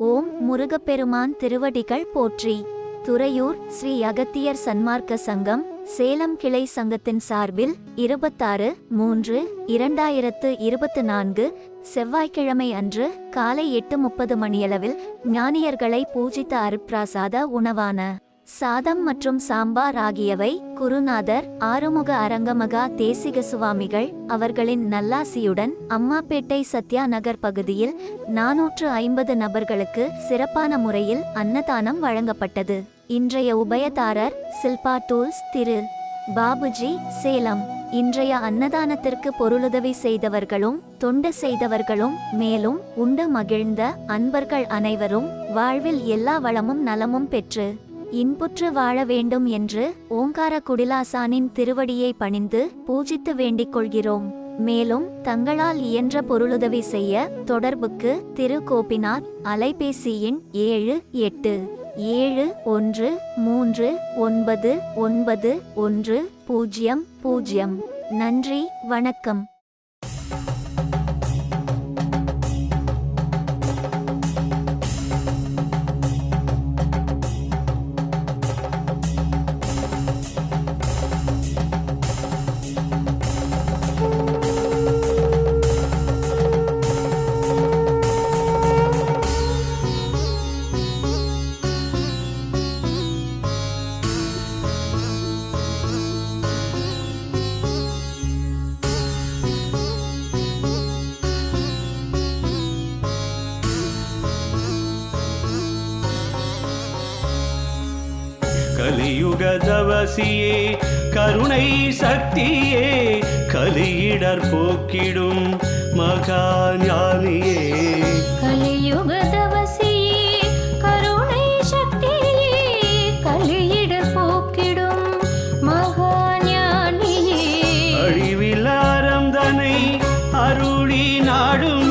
ஓம் முருகப்பெருமான் திருவடிகள் போற்றி. துறையூர் ஸ்ரீ அகத்தியர் சன்மார்க்க சங்கம் சேலம் கிளை சங்கத்தின் சார்பில் இருபத்தாறு மூன்று இரண்டாயிரத்து இருபத்து நான்கு செவ்வாய்க்கிழமை அன்று காலை எட்டு முப்பது மணியளவில் ஞானியர்களை பூஜித்த அருப்பிராசாத உணவான சாதம் மற்றும் சாம்பார் ஆகியவை குருநாதர் ஆறுமுக அரங்கமகா தேசிக சுவாமிகள் அவர்களின் நல்லாசியுடன் அம்மாப்பேட்டை சத்யா நகர் பகுதியில் நாநூற்று ஐம்பது நபர்களுக்கு சிறப்பான முறையில் அன்னதானம் வழங்கப்பட்டது. இன்றைய உபயதாரர் சில்பா டூல்ஸ் திரு. பாபுஜி சேலம். இன்றைய அன்னதானத்திற்கு பொருளுதவி செய்தவர்களும் தொண்டு செய்தவர்களும் மேலும் உண்டு மகிழ்ந்த அன்பர்கள் அனைவரும் வாழ்வில் எல்லா வளமும் நலமும் பெற்று இன்புற்று வாழ வேண்டும் என்று ஓங்கார குடிலாசானின் திருவடியை பணிந்து பூஜித்து வேண்டிக் கொள்கிறோம். மேலும் தங்களால் இயன்ற பொருளுதவி செய்ய தொடர்புக்கு திரு. கோபிநாத் அலைபேசி எண் ஏழு எட்டு ஏழு ஒன்று மூன்று ஒன்பது ஒன்பது ஒன்று பூஜ்ஜியம் பூஜ்ஜியம் நன்றி வணக்கம். கலியுகதவசியே கருணை சக்தியே கலியிடர் போக்கிடும் மகா ஞானியே. கலியுகதவசியே கருணை சக்தியே கலியிட போக்கிடும் மகாஞானியே அழிவிலாரம் தனை அருளி நாடும்